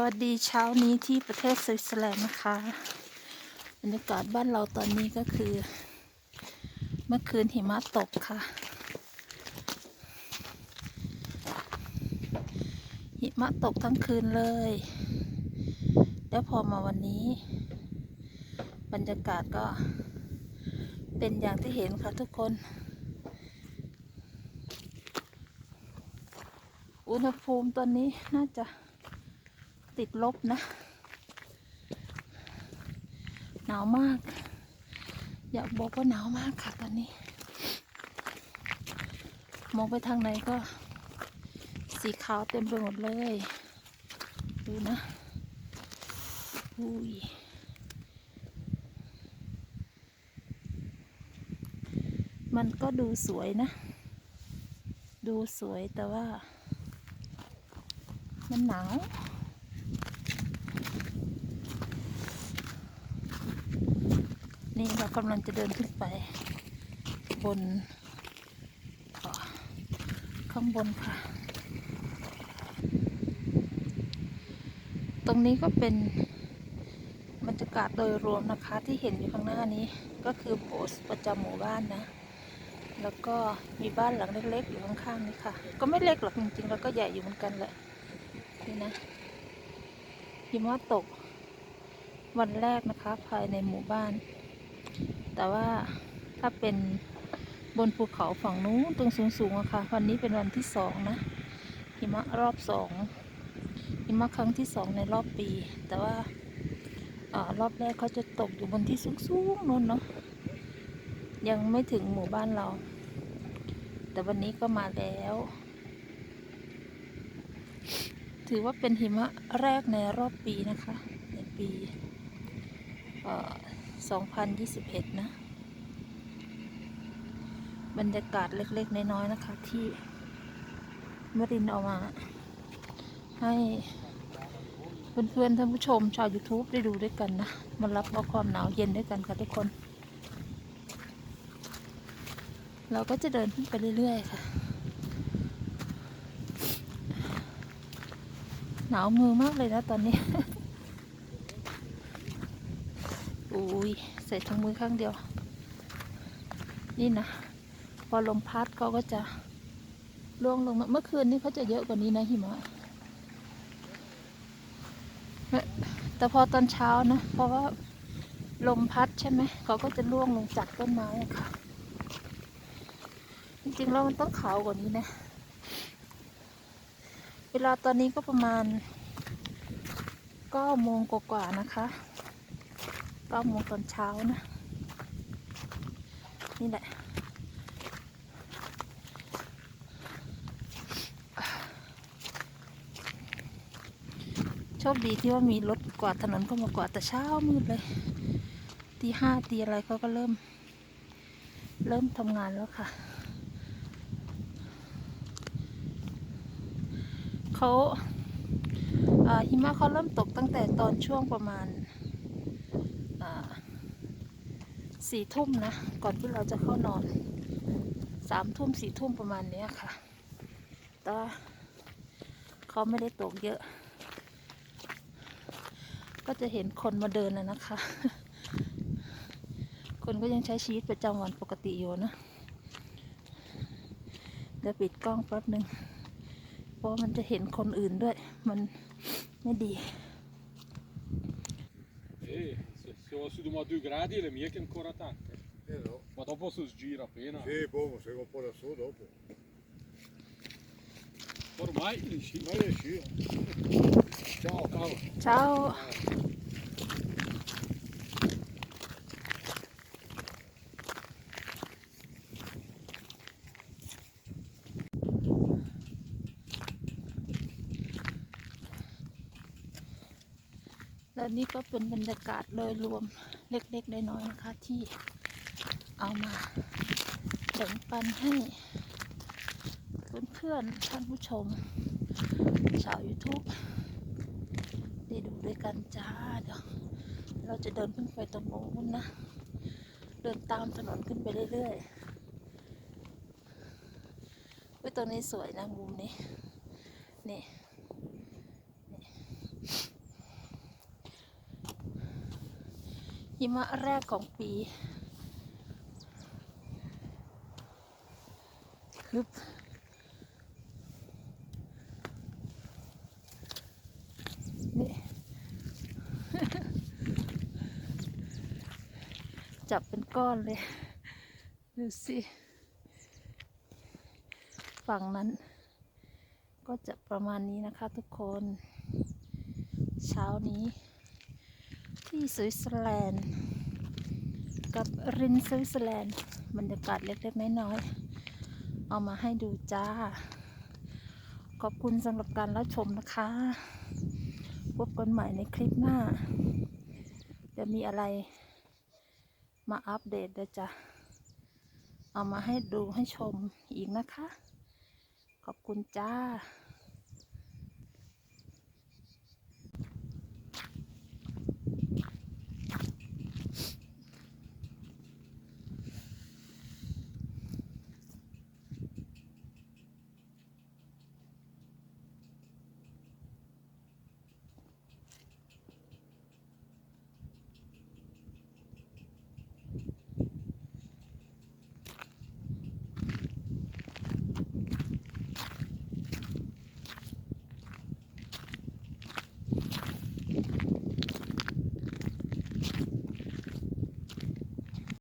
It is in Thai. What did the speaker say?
สวัสดีเช้านี้ที่ประเทศสวิตเซอร์แลนด์นะคะบรรยากาศบ้านเราตอนนี้ก็คือ เมื่อคืนหิมะตกค่ะ หิมะตกทั้งคืนเลย แล้วพอมาวันนี้ บรรยากาศก็เป็นอย่างที่เห็นค่ะทุกคน อุณหภูมิตอนนี้น่าจะ ติดลบนะ หนาวมาก อยากบอกว่าหนาวมากค่ะตอนนี้ มองไปทางไหนก็ สีขาวเต็มไปหมดเลย ดูนะอุ้ยมันก็ดูสวยนะ ดูสวยแต่ว่า มันหนาว นี่เรากำลังจะเดินขึ้นไป บนเอ่อข้างบนค่ะ ตรงนี้ก็เป็นบรรยากาศโดยรวมนะคะที่เห็นอยู่ข้างหน้านี้ก็คือโบสถ์ประจำหมู่บ้านนะ แล้วก็มีบ้านหลังเล็กๆอยู่ข้างๆนี่ค่ะ ก็ไม่เล็กหรอกจริงๆ แล้วก็ใหญ่อยู่เหมือนกันแหละนี่นะหิมะตกวันแรกนะคะภายในหมู่บ้าน แต่ว่าถ้าเป็นบนภูเขาฝั่งนู้นตรงสูงๆอะค่ะ วันนี้เป็นวันที่สองนะหิมะรอบสองหิมะครั้งที่สองในรอบปี แต่ว่าอรอบแรกเขาจะตกอยู่บนที่สูงๆนู่นเนาะยังไม่ถึงหมู่บ้านเรา แต่วันนี้ก็มาแล้ว ถือว่าเป็นหิมะแรกในรอบปีนะคะ ในปี 2021 นะ บรรยากาศเล็กๆ น้อยๆ นะคะ ที่มรินเอามา ให้เพื่อนๆท่านผู้ชมชาว YouTube ได้ดูด้วยกันนะ มารับเอาความหนาวเย็นด้วยกันค่ะทุกคน เราก็จะเดินขึ้นไปเรื่อยๆ ค่ะ หนาวมือมากเลยนะตอนนี้ อุ้ ยใส่ถุงมือข้างเดียว นี่นะ พอลมพัดเขาก็จะร่วงลงมาเมื่อคืนนี้เขาจะเยอะกว่านี้นะหิมะแต่พอตอนเช้านะ เพราะว่าลมพัดใช่ไหมเขาก็จะร่วงลงจากต้นไม้ค่ะ จริงๆแล้วมันต้องขาวกว่านี้นะ เวลาตอนนี้ก็ประมาณเก้าโมงกว่าๆนะคะ เก้าโมงตอนเช้านะ นี่แหละโชคดีที่ว่ามีรถกวาดถนนเข้ามากวาดแต่เช้ามืดเลยตีห้าตีอะไรเขาก็เริ่ม เริ่มทำงานแล้วค่ะเขาอ่าหิมะเขาเริ่มตกตั้งแต่ตอนช่วงประมาณอ่า สี่ทุ่มนะ ก่อนที่เราจะเข้านอนสามทุ่มสี่ทุ่มประมาณเนี้ยค่ะ แต่ว่าเขาไม่ได้ตกเยอะ ก็จะเห็นคนมาเดินนะนะคะ คนก็ยังใช้ชีวิตประจำวันปกติอยู่นะเดี๋ยวปิดกล้องแป๊บหนึ่งเพราะมันจะเห็นคนอื่นด้วย มันไม่ดี va su di una 2 gradi le mie che ancora tante. Eh no. Ma dopo si sgira appena. Sì, boh, se un po' da su dopo. Ormai li sci. Ma le sci. Ciao, ciao. เช้าและนี่ก็เป็นบรรยากาศโดยรวมเล็กๆน้อยๆนะคะ ที่เอามาแบ่งปันให้เพื่อนๆท่านผู้ชม ชาว YouTube ได้ดูด้วยกันจ้าเดี๋ยวเราจะเดินขึ้นไปตรงโน้นนะ เดินตามถนนขึ้นไปเรื่อยๆเว้ยตรงนี้สวยนะมุมนี้ นี่ หิมะแรกของปีฮึบนี่จับเป็นก้อนเลย ดูสิ ฝั่งนั้น ก็จะประมาณนี้นะคะทุกคน เช้านี้ ที่สวิตเซอร์แลนด์ กับรินสวิตเซอร์แลนด์บรรยากาศเล็กๆน้อยๆเอามาให้ดูจ้า ขอบคุณสำหรับการรับชมนะคะ พบกันใหม่ในคลิปหน้า จะมีอะไรมาอัปเดตเดี๋ยวจะเอามาให้ดูให้ชมอีกนะคะ ขอบคุณจ้า